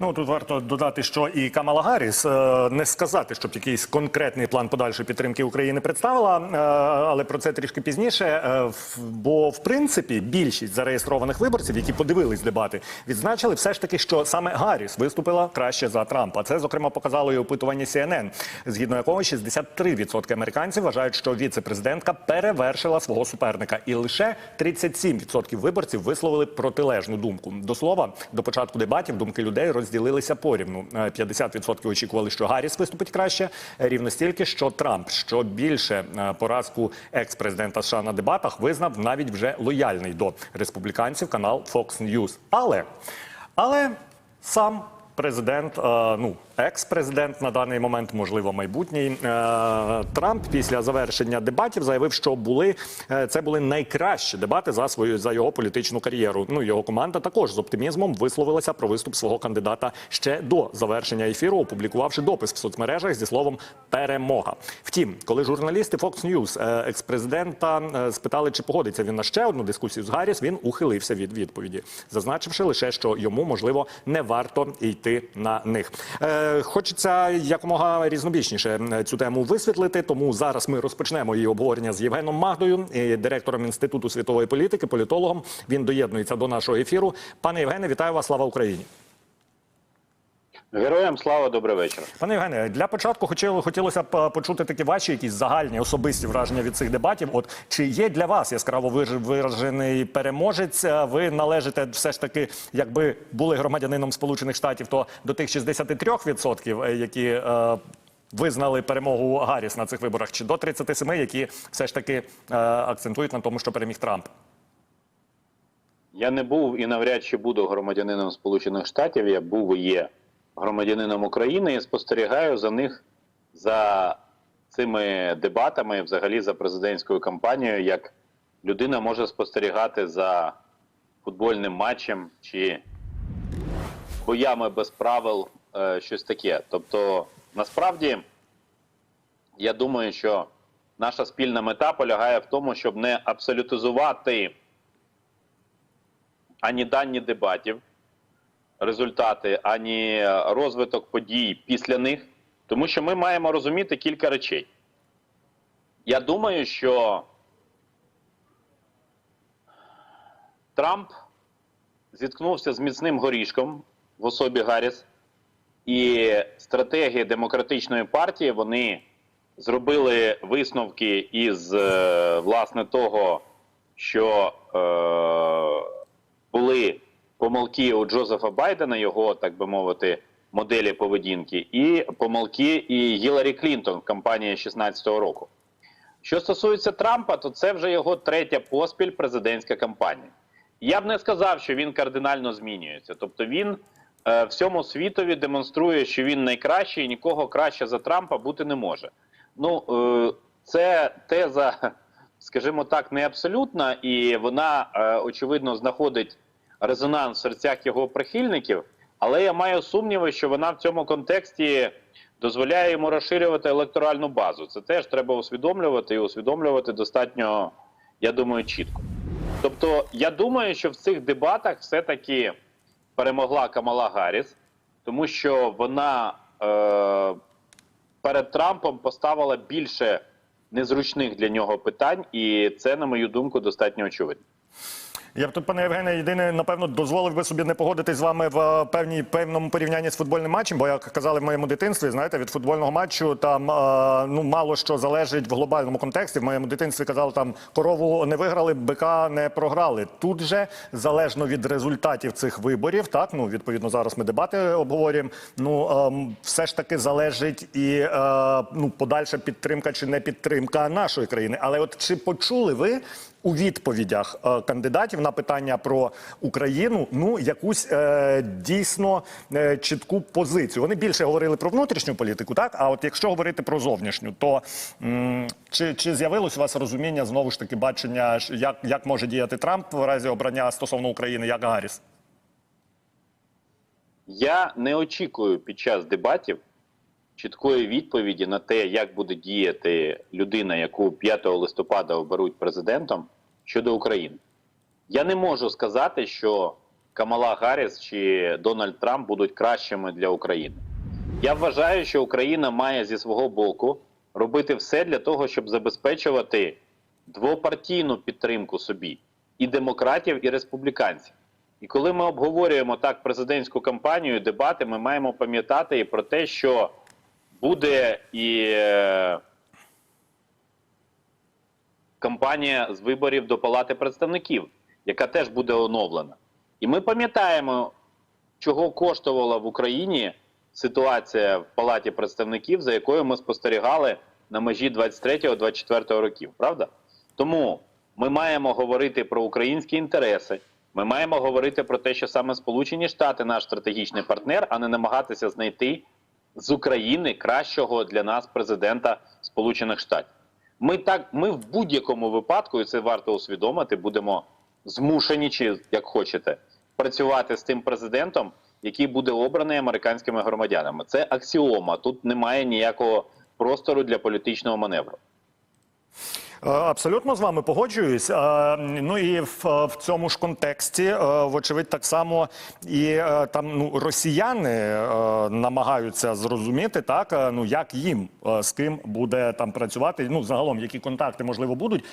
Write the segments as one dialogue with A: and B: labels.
A: Ну тут варто додати, що і Камала Гарріс е, не сказати, щоб якийсь конкретний план подальшої підтримки України представила, е, але про це трішки пізніше. Е, Бо в принципі більшість зареєстрованих виборців, які подивились дебати, відзначили все ж таки, що саме Гарріс виступила краще за Трампа. Це зокрема показало і опитування CNN, згідно якого 63% американців вважають, що віце-президентка перевершила свого суперника, і лише 37% виборців висловили протилежну думку. До слова, до початку дебатів думки людей розділилися порівну. Е, 50% очікували, що Гарріс виступить краще, е, рівно стільки, що Трамп. Що більше е, поразку екс-президента США на дебатах визнав навіть вже лояльний до республіканців канал Fox News. Але, але сам президент, е, ну екс-президент на даний момент, можливо, майбутній е, Трамп після завершення дебатів заявив, що були е, це були найкращі дебати за свою за його політичну кар'єру. Ну його команда також з оптимізмом висловилася про виступ свого кандидата ще до завершення ефіру, опублікувавши допис в соцмережах зі словом перемога. Втім, коли журналісти Fox News е, екс-президента спитали, чи погодиться він на ще одну дискусію з Гарріс, він ухилився від відповіді, зазначивши лише, що йому можливо не варто йти на них. Хочеться якомога різнобічніше цю тему висвітлити. Тому зараз ми розпочнемо її обговорення з Євгеном Магдою, директором інституту світової політики, політологом. Він доєднується до нашого ефіру. Пане Євгене, вітаю вас! Слава Україні!
B: Героям слава, добрий вечір.
A: Пане Євгене, для початку хотіло, хотілося б е, почути такі ваші якісь загальні особисті враження від цих дебатів. От чи є для вас яскраво виражений переможець? Е, Ви належите все ж таки, якби були громадянином Сполучених Штатів, то до тих 63%, е, які е, визнали перемогу Гарріс на цих виборах, чи до 37, які все ж таки е, акцентують на тому, що переміг Трамп?
B: Я не був і навряд чи буду громадянином Сполучених Штатів. Я був і є громадянином України і спостерігаю за них за цими дебатами, взагалі за президентською кампанією, як людина може спостерігати за футбольним матчем чи боями без правил, е, щось таке. Тобто, насправді, я думаю, що наша спільна мета полягає в тому, щоб не абсолютизувати ані дані дебатів, результати, ані розвиток подій після них, тому що ми маємо розуміти кілька речей. Я думаю, що Трамп зіткнувся з міцним горішком в особі Гарріс, і стратегії демократичної партії вони зробили висновки із е, власне того, що е, були помилки у Джозефа Байдена, його, так би мовити, моделі поведінки, і помилки і Гіларі Клінтон кампанії 16-го року. Що стосується Трампа, то це вже його третя поспіль президентська кампанія. Я б не сказав, що він кардинально змінюється. Тобто він е, всьому світові демонструє, що він найкращий і нікого краще за Трампа бути не може. Ну, е, це теза, скажімо так, не абсолютна, і вона, е, очевидно, знаходить резонанс в серцях його прихильників. Але я маю сумніви, що вона в цьому контексті дозволяє йому розширювати електоральну базу. Це теж треба усвідомлювати і усвідомлювати достатньо, я думаю, чітко. Тобто, я думаю, що в цих дебатах все-таки перемогла Камала Гарріс, тому що вона е, перед Трампом поставила більше незручних для нього питань, і це, на мою думку, достатньо очевидно.
A: Я б тут, пане Євгене, єдине, напевно, дозволив би собі не погодитись з вами в е, певній певному порівнянні з футбольним матчем, бо як казали в моєму дитинстві, знаєте, від футбольного матчу там е, ну мало що залежить в глобальному контексті. В моєму дитинстві казали, там корову не виграли, бика не програли. Тут же залежно від результатів цих виборів, так ну відповідно зараз ми дебати обговорюємо. Ну ем, все ж таки залежить і е, ну подальша підтримка чи не підтримка нашої країни. Але от чи почули ви? У відповідях е, кандидатів на питання про Україну ну якусь е, дійсно е, чітку позицію. Вони більше говорили про внутрішню політику, так а от якщо говорити про зовнішню, то м, чи, чи з'явилось у вас розуміння знову ж таки бачення, як, як може діяти Трамп в разі обрання стосовно України, як Гарріс?
B: Я не очікую під час дебатів чіткої відповіді на те, як буде діяти людина, яку 5 листопада оберуть президентом щодо України. Я не можу сказати, що Камала Гарріс чи Дональд Трамп будуть кращими для України. Я вважаю, що Україна має зі свого боку робити все для того, щоб забезпечувати двопартійну підтримку собі і демократів, і республіканців. І коли ми обговорюємо так президентську кампанію, дебати, ми маємо пам'ятати і про те, що буде і е, кампанія з виборів до Палати представників, яка теж буде оновлена. І ми пам'ятаємо, чого коштувала в Україні ситуація в Палаті представників, за якою ми спостерігали на межі 23-24 років, правда? Тому ми маємо говорити про українські інтереси. Ми маємо говорити про те, що саме Сполучені Штати наш стратегічний партнер, а не намагатися знайти з України кращого для нас президента Сполучених Штатів. Ми так, ми в будь-якому випадку, і це варто усвідомити, будемо змушені, чи як хочете, працювати з тим президентом, який буде обраний американськими громадянами. Це аксіома. Тут немає ніякого простору для політичного маневру.
A: Е, Абсолютно з вами погоджуюсь. Е, Ну і в, в цьому ж контексті, е, вочевидь, так само і там ну росіяни намагаються зрозуміти, так ну як їм з ким буде там працювати. Ну загалом які контакти можливо будуть.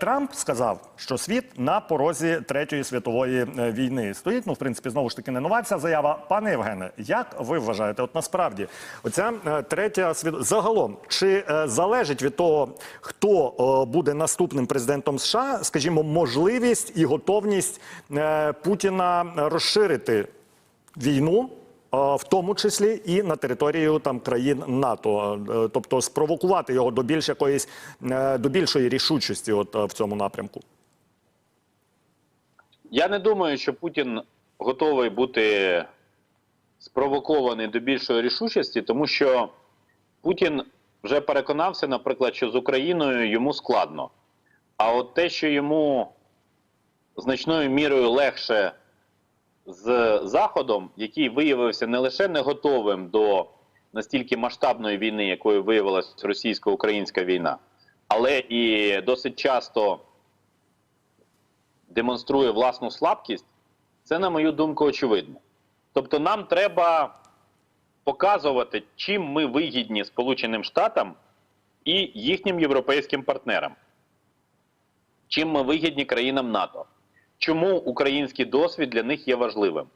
A: Трамп сказав, що світ на порозі третьої світової війни стоїть. Ну, в принципі, знову ж таки, не нова ця заява. Пане Євгене, як ви вважаєте? От насправді, оця третя світ загалом чи залежить від того, хто буде наступним президентом США, скажімо, можливість і готовність е, Путіна розширити війну, е, в тому числі і на територію там країн НАТО, Е, тобто спровокувати його до більш якоїсь до більшої рішучості, от в цьому напрямку.
B: Я не думаю, що Путін готовий бути спровокований до більшої рішучості, тому що Путін вже переконався, наприклад, що з Україною йому складно. А от те, що йому значною мірою легше з Заходом, який виявився не лише не готовим до настільки масштабної війни, якою виявилася російсько-українська війна, але і досить часто демонструє власну слабкість, це, на мою думку, очевидно. Тобто, нам треба показувати, чим ми вигідні Сполученим Штатам і їхнім європейським партнерам, чим ми вигідні країнам НАТО, чому український досвід для них є важливим.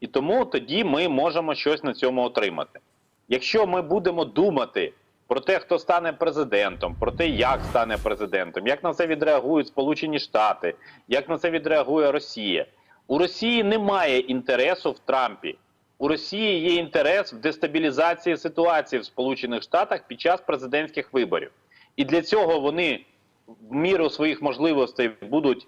B: І тому тоді ми можемо щось на цьому отримати. Якщо ми будемо думати про те, хто стане президентом, про те, як стане президентом, як на це відреагують Сполучені Штати, як на це відреагує Росія. У Росії немає інтересу в Трампі. У Росії є інтерес в дестабілізації ситуації в Сполучених Штатах під час президентських виборів. І для цього вони в міру своїх можливостей будуть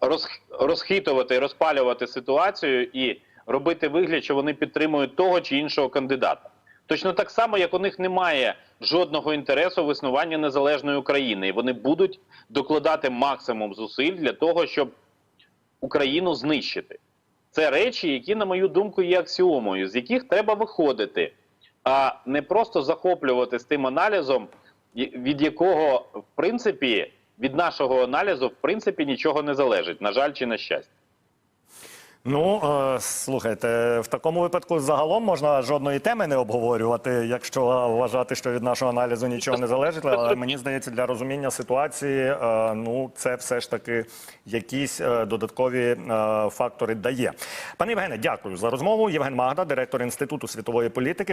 B: розх- розхитувати, розпалювати ситуацію і робити вигляд, що вони підтримують того чи іншого кандидата. Точно так само, як у них немає жодного інтересу в існуванні незалежної України, і вони будуть докладати максимум зусиль для того, щоб Україну знищити. Це речі, які, на мою думку, є аксіомою, з яких треба виходити, а не просто захоплювати з тим аналізом, від якого, в принципі, від нашого аналізу, в принципі, нічого не залежить, на жаль, чи на щастя.
A: Ну е, слухайте, в такому випадку загалом можна жодної теми не обговорювати, якщо вважати, що від нашого аналізу нічого не залежить. Але мені здається, для розуміння ситуації, е, ну це все ж таки якісь е, додаткові фактори дає. Пане Євгене, дякую за розмову. Євген Магда, директор інституту світової політики.